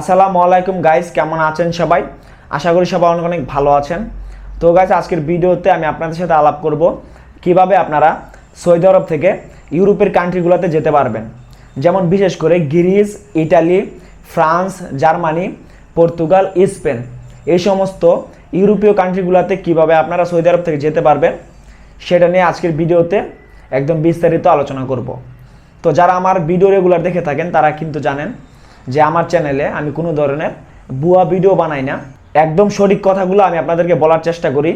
আসসালামু আলাইকুম গাইস কেমন আছেন সবাই? আশা করি সবাই অনেক অনেক ভালো আছেন। তো গাইস আজকের ভিডিওতে আমি আপনাদের সাথে আলাপ করব কীভাবে আপনারা সৌদি আরব থেকে ইউরোপের কান্ট্রিগুলোতে যেতে পারবেন। যেমন বিশেষ করে Greece, Italy, France, Germany, Portugal, Spain. এই সমস্ত ইউরোপীয় কান্ট্রিগুলোতে কীভাবে আপনারা সৌদি আরব থেকে যেতে পারবেন, সেটা নিয়ে আজকের ভিডিওতে একদম বিস্তারিত আলোচনা করব। তো, যারা আমার ভিডিও রেগুলার দেখে থাকেন, তারা কিন্তু জানেন যে আমার চ্যানেলে আমি কোনো ধরনের বুয়া ভিডিও বানাই না। একদম সঠিক কথাগুলো আমি আপনাদেরকে বলার চেষ্টা করি।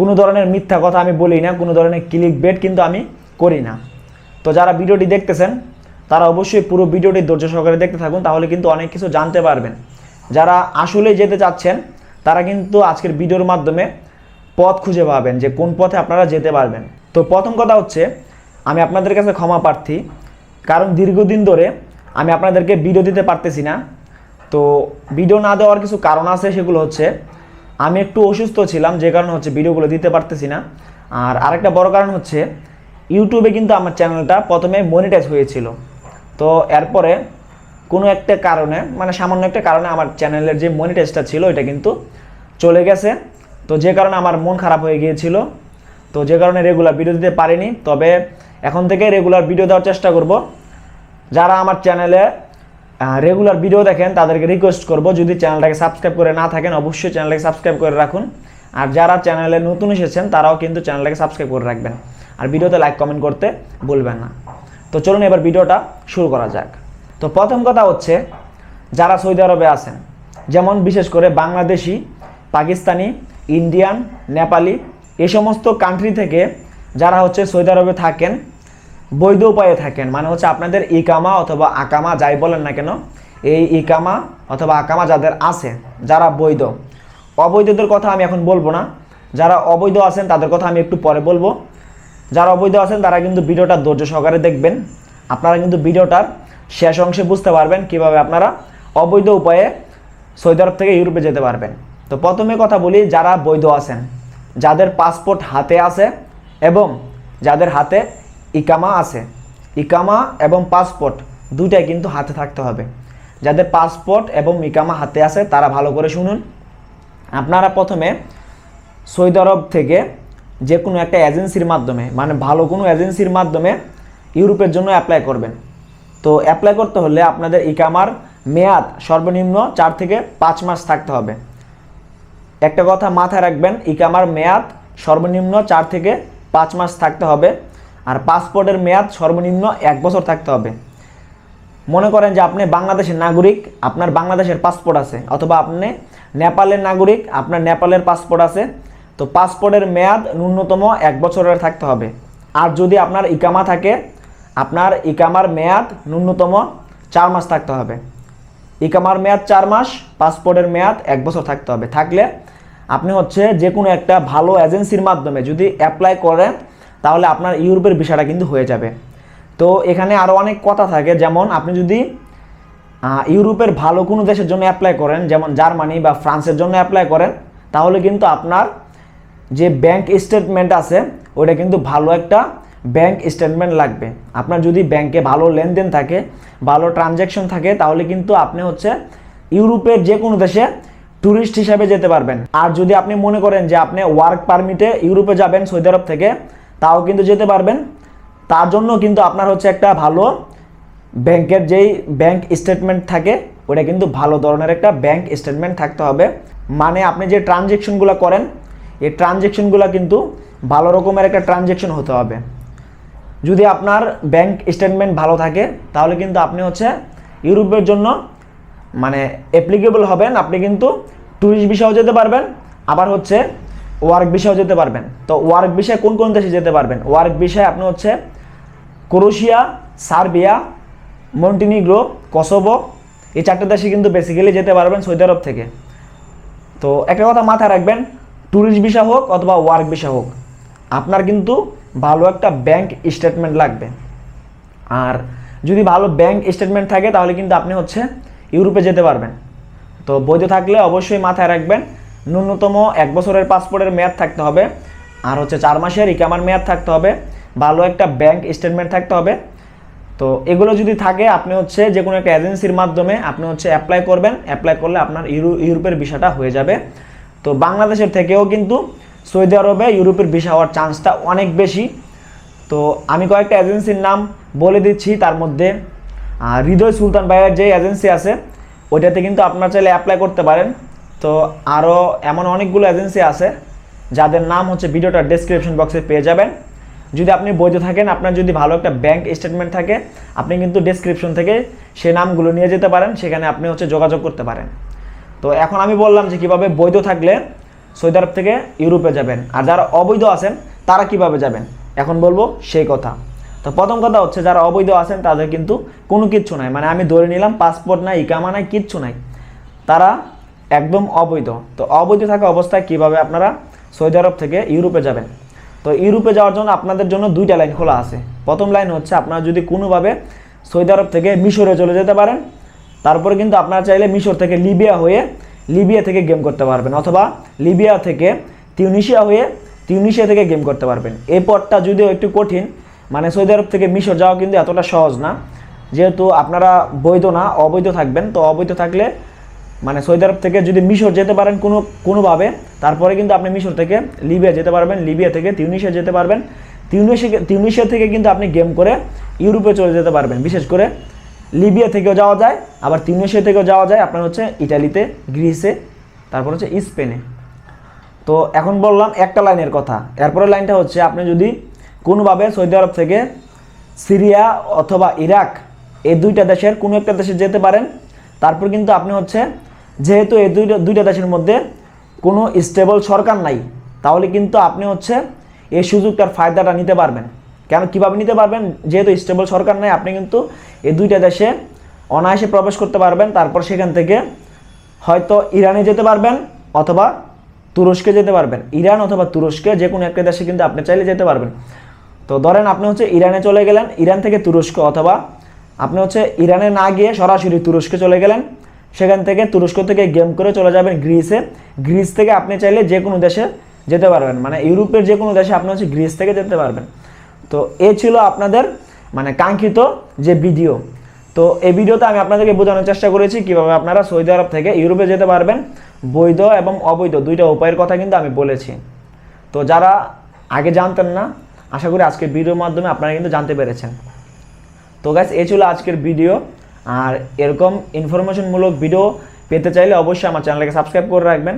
কোনো ধরনের মিথ্যা কথা আমি বলি না, কোনো ধরনের ক্লিক বেট কিন্তু আমি করি না। তো যারা ভিডিওটি দেখতেছেন, তারা অবশ্যই পুরো ভিডিওটি ধৈর্য সহকারে দেখতে থাকুন, তাহলে কিন্তু অনেক কিছু জানতে পারবেন। যারা আসলে যেতে চাচ্ছেন, তারা কিন্তু আজকের ভিডিওর মাধ্যমে পথ খুঁজে পাবেন যে কোন পথে আপনারা যেতে পারবেন। তো প্রথম কথা হচ্ছে, আমি আপনাদের কাছে ক্ষমা প্রার্থী। কারণ দীর্ঘদিন ধরে আমি আপনাদেরকে ভিডিও দিতে পারতেছি না। তো ভিডিও না দেওয়ার কিছু কারণ আছে, সেগুলো হচ্ছে আমি একটু অসুস্থ ছিলাম, যে কারণে হচ্ছে ভিডিওগুলো দিতে পারতেছি না। আর আরেকটা বড় কারণ হচ্ছে ইউটিউবে কিন্তু আমার চ্যানেলটা প্রথমে মনিটাইজ হয়েছিল। তো এরপরে কোনো একটা কারণে মানে সামান্য একটা কারণে আমার চ্যানেলের যে মনিটাইজটা ছিল এটা কিন্তু চলে গেছে। তো যে কারণে আমার মন খারাপ হয়ে গিয়েছিল। তো যে কারণে রেগুলার ভিডিও দিতে পারিনি, তবে এখন থেকে রেগুলার ভিডিও দেওয়ার চেষ্টা করব। যারা আমার চ্যানেলে রেগুলার ভিডিও দেখেন, তাদেরকে রিকোয়েস্ট করব, যদি চ্যানেলটাকে সাবস্ক্রাইব করে না থাকেন, অবশ্যই চ্যানেলটাকে সাবস্ক্রাইব করে রাখুন। আর যারা চ্যানেলে নতুন এসেছেন, তারাও কিন্তু চ্যানেলটাকে সাবস্ক্রাইব করে রাখবেন। আর ভিডিওতে লাইক কমেন্ট করতে ভুলবেন না। তো চলুন এবার ভিডিওটা শুরু করা যাক। তো প্রথম কথা হচ্ছে, যারা সৌদি আরবে আছেন, যেমন বিশেষ করে বাংলাদেশি, পাকিস্তানি, ইন্ডিয়ান, নেপালি এই সমস্ত কান্ট্রি থেকে যারা হচ্ছে সৌদি আরবে থাকেন বৈধ উপায়ে থাকেন। মানে হচ্ছে আপনাদের ইকামা অথবা আকামা যাই বলেন না কেন, এই ইকামা অথবা আকামা যাদের আছে, যারা বৈধ। অবৈধদের কথা আমি এখন বলব না। যারা অবৈধ আছেন তাদের কথা আমি একটু পরে বলব। যারা অবৈধ আছেন তারা কিন্তু ভিডিওটা ধৈর্য সহকারে দেখবেন। আপনারা কিন্তু ভিডিওটার শেষ অংশে বুঝতে পারবেন কীভাবে আপনারা অবৈধ উপায়ে সৌদি আরব থেকে ইউরোপে যেতে পারবেন। তো প্রথমে কথা বলি, যারা বৈধ আছেন, যাদের পাসপোর্ট হাতে আছে এবং যাদের হাতে ইকামা আছে। ইকামা এবং পাসপোর্ট দুইটাই কিন্তু হাতে থাকতে হবে। যাদের পাসপোর্ট এবং ইকামা হাতে আছে, তারা ভালো করে শুনুন। আপনারা প্রথমে সৌদি আরব থেকে যে কোনো একটা এজেন্সির মাধ্যমে মানে ভালো কোনো এজেন্সির মাধ্যমে ইউরোপের জন্য অ্যাপ্লাই করবেন। তো অ্যাপ্লাই করতে হলে আপনাদের ইকামার মেয়াদ সর্বনিম্ন চার থেকে পাঁচ মাস থাকতে হবে। একটা কথা মাথায় রাখবেন, ইকামার মেয়াদ সর্বনিম্ন চার থেকে পাঁচ মাস থাকতে হবে। আর পাসপোর্টের মেয়াদ সর্বনিম্ন এক বছর থাকতে হবে। মনে করেন যে আপনি বাংলাদেশের নাগরিক, আপনার বাংলাদেশের পাসপোর্ট আছে, অথবা আপনি নেপালের নাগরিক, আপনার নেপালের পাসপোর্ট আছে, তো পাসপোর্টের মেয়াদ ন্যূনতম এক বছরের থাকতে হবে। আর যদি আপনার ইকামা থাকে, আপনার ইকামার মেয়াদ ন্যূনতম চার মাস থাকতে হবে। ইকামার মেয়াদ চার মাস, পাসপোর্টের মেয়াদ এক বছর থাকতে হবে। থাকলে আপনি হচ্ছে যে কোনো একটা ভালো এজেন্সির মাধ্যমে যদি অ্যাপ্লাই করেন তাহলে আপনার ইউরোপের ভিসাটা কিন্তু হয়ে যাবে। তো এখানে আরও অনেক কথা থাকে, যেমন আপনি যদি ইউরোপের ভালো কোনো দেশের জন্য অ্যাপ্লাই করেন, যেমন জার্মানি বা ফ্রান্সের জন্য অ্যাপ্লাই করেন, তাহলে কিন্তু আপনার যে ব্যাংক স্টেটমেন্ট আছে ওটা কিন্তু ভালো একটা ব্যাংক স্টেটমেন্ট লাগবে। আপনার যদি ব্যাংকে ভালো লেনদেন থাকে, ভালো ট্রানজ্যাকশন থাকে, তাহলে কিন্তু আপনি হচ্ছে ইউরোপের যে কোনো দেশে ট্যুরিস্ট হিসাবে যেতে পারবেন। আর যদি আপনি মনে করেন যে আপনি ওয়ার্ক পারমিটে ইউরোপে যাবেন, সৌদি আরব থেকে তাও কিন্তু যেতে পারবেন। তার জন্য কিন্তু আপনার হচ্ছে একটা ভালো ব্যাংকের যেই ব্যাংক স্টেটমেন্ট থাকে, ওটা কিন্তু ভালো ধরনের একটা ব্যাংক স্টেটমেন্ট থাকতে হবে। মানে আপনি যে ট্রানজেকশনগুলো করেন, এই ট্রানজেকশনগুলো কিন্তু ভালো রকমের একটা ট্রানজেকশন হতে হবে। যদি আপনার ব্যাংক স্টেটমেন্ট ভালো থাকে, তাহলে কিন্তু আপনি হচ্ছে ইউরোপের জন্য মানে অ্যাপ্লিকেবল হবেন। আপনি কিন্তু ট্যুরিস্ট বিষয়েও যেতে পারবেন। আবার হচ্ছে ওয়ার্ক বিষয়েও যেতে পারবেন। তো ওয়ার্ক বিষয়ে কোন কোন দেশে যেতে পারবেন? ওয়ার্ক বিষয়ে আপনি হচ্ছে ক্রোশিয়া, সার্বিয়া, মন্টিনিগ্রো, কসোভো, এই চারটে দেশে কিন্তু বেসিক্যালি যেতে পারবেন সৌদি আরব থেকে। তো একটা কথা মাথায় রাখবেন ট্যুরিস্ট ভিসা হোক অথবা ওয়ার্ক ভিসা হোক, আপনার কিন্তু ভালো একটা ব্যাংক স্টেটমেন্ট লাগবে। আর যদি ভালো ব্যাংক স্টেটমেন্ট থাকে তাহলে কিন্তু আপনি হচ্ছে ইউরোপে যেতে পারবেন। তো বৈধ থাকলে অবশ্যই মাথায় রাখবেন ন্যূনতম এক বছরের পাসপোর্টের মেয়াদ থাকতে হবে। আর হচ্ছে চার মাসের ইকামার মেয়াদ থাকতে হবে। ভালো একটা ব্যাংক স্টেটমেন্ট থাকতে হবে। তো এগুলো যদি থাকে, আপনি হচ্ছে যে কোনো একটা এজেন্সির মাধ্যমে আপনি হচ্ছে অ্যাপ্লাই করবেন। অ্যাপ্লাই করলে আপনার ইউরো, ইউরোপের ভিসাটা হয়ে যাবে। তো বাংলাদেশের থেকেও কিন্তু সৌদি আরবে ইউরোপের ভিসা হওয়ার চান্সটা অনেক বেশি। তো আমি কয়েকটা এজেন্সির নাম বলে দিচ্ছি তার মধ্যে। হৃদয় সুলতান ভাইয়ের যে এজেন্সি আছে, ওইটাতে কিন্তু আপনার চাইলে অ্যাপ্লাই করতে পারেন। তো আরও এমন অনেকগুলো এজেন্সি আছে, যাদের নাম হচ্ছে ভিডিওটা ডেসক্রিপশন বক্সে পেয়ে যাবেন। যদি আপনি বৈধ থাকেন, আপনার যদি ভালো একটা ব্যাংক স্টেটমেন্ট থাকে, আপনি কিন্তু ডেসক্রিপশন থেকে সেই নামগুলো নিয়ে যেতে পারেন, সেখানে আপনি হচ্ছে যোগাযোগ করতে পারেন। তো এখন আমি বললাম যে কীভাবে বৈধ থাকলে সৌদি আরব থেকে ইউরোপে যাবেন, আর যারা অবৈধ আছেন, তারা কীভাবে যাবেন? এখন বলব সেই কথা। তো প্রথম কথা হচ্ছে, যারা অবৈধ আছেন, তাদের কিন্তু কোনো কিচ্ছু নাই। মানে আমি ধরে নিলাম পাসপোর্ট নাই, ইকামা নাই, কিচ্ছু নাই। তারা একদম অবৈধ। তো অবৈধ থাকা অবস্থায় কীভাবে আপনারা সৌদি আরব থেকে ইউরোপে যাবেন? তো ইউরোপে যাওয়ার জন্য আপনাদের জন্য দুইটা লাইন খোলা আছে। প্রথম লাইন হচ্ছে আপনারা যদি কোনোভাবে সৌদি আরব থেকে মিশরে চলে যেতে পারেন, তারপরে কিন্তু আপনারা চাইলে মিশর থেকে লিবিয়া হয়ে লিবিয়া থেকে গেম করতে পারবেন অথবা লিবিয়া থেকে তিউনিশিয়া হয়ে তিউনিশিয়া থেকে গেম করতে পারবেন। এই পথটা যদিও একটু কঠিন মানে সৌদি আরব থেকে মিশর যাওয়া কিন্তু এতটা সহজ না। যেহেতু আপনারা বৈধ না, অবৈধ থাকবেন। তো অবৈধ থাকলে মানে সৌদি আরব থেকে যদি মিশর যেতে পারেন কোনো, কোনোভাবে, তারপরে কিন্তু আপনি মিশর থেকে লিবিয়া যেতে পারবেন, লিবিয়া থেকে তিউনিশিয়া যেতে পারবেন। তিউনিশিয়া তিউনিশিয়া থেকে কিন্তু আপনি গেম করে ইউরোপে চলে যেতে পারবেন। বিশেষ করে লিবিয়া থেকেও যাওয়া যায়, আবার তিউনিশিয়া থেকেও যাওয়া যায়। আপনার হচ্ছে ইটালিতে, গ্রিসে, তারপর হচ্ছে স্পেনে। তো এখন বললাম একটা লাইনের কথা। এরপরের লাইনটা হচ্ছে আপনি যদি কোনোভাবে সৌদি আরব থেকে সিরিয়া অথবা ইরাক, এই দুইটা দেশের কোনো একটা দেশে যেতে পারেন, তারপর কিন্তু আপনি হচ্ছে যেহেতু এই দুইটা দুইটা দেশের মধ্যে কোনো স্টেবল সরকার নাই, তাহলে কিন্তু আপনি হচ্ছে এই সুযোগটার ফায়দাটা নিতে পারবেন। কেন কীভাবে নিতে পারবেন? যেহেতু স্টেবল সরকার নাই, আপনি কিন্তু এই দুইটা দেশে অনায়াসে প্রবেশ করতে পারবেন। তারপর সেখান থেকে হয়তো ইরানে যেতে পারবেন অথবা তুরস্কে যেতে পারবেন। ইরান অথবা তুরস্কে যে কোনো একটা দেশে কিন্তু আপনি চাইলে যেতে পারবেন। তো ধরেন আপনি হচ্ছে ইরানে চলে গেলেন, ইরান থেকে তুরস্ক অথবা আপনি হচ্ছে ইরানে না গিয়ে সরাসরি তুরস্কে চলে গেলেন। সেখান থেকে তুরস্ক থেকে গেম করে চলে যাবেন গ্রিসে। গ্রিস থেকে আপনি চাইলে যে কোনো দেশে যেতে পারবেন। মানে ইউরোপের যে কোনো দেশে আপনি হচ্ছে গ্রিস থেকে যেতে পারবেন। তো এ ছিল আপনাদের মানে কাঙ্ক্ষিত যে ভিডিও। তো এই ভিডিওতে আমি আপনাদেরকে বোঝানোর চেষ্টা করেছি কীভাবে আপনারা সৌদি আরব থেকে ইউরোপে যেতে পারবেন। বৈধ এবং অবৈধ দুইটা উপায়ের কথা কিন্তু আমি বলেছি। তো যারা আগে জানতেন না, আশা করি আজকের ভিডিওর মাধ্যমে আপনারা কিন্তু জানতে পেরেছেন। তো গ্যাস এ ছিল আজকের ভিডিও। আর এরকম ইনফরমেশনমূলক ভিডিও পেতে চাইলে অবশ্যই আমার চ্যানেলকে সাবস্ক্রাইব করে রাখবেন।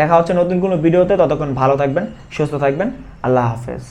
দেখা হচ্ছে নতুন কোনো ভিডিওতে ততক্ষণ ভালো থাকবেন, সুস্থ থাকবেন। আল্লাহ হাফেজ।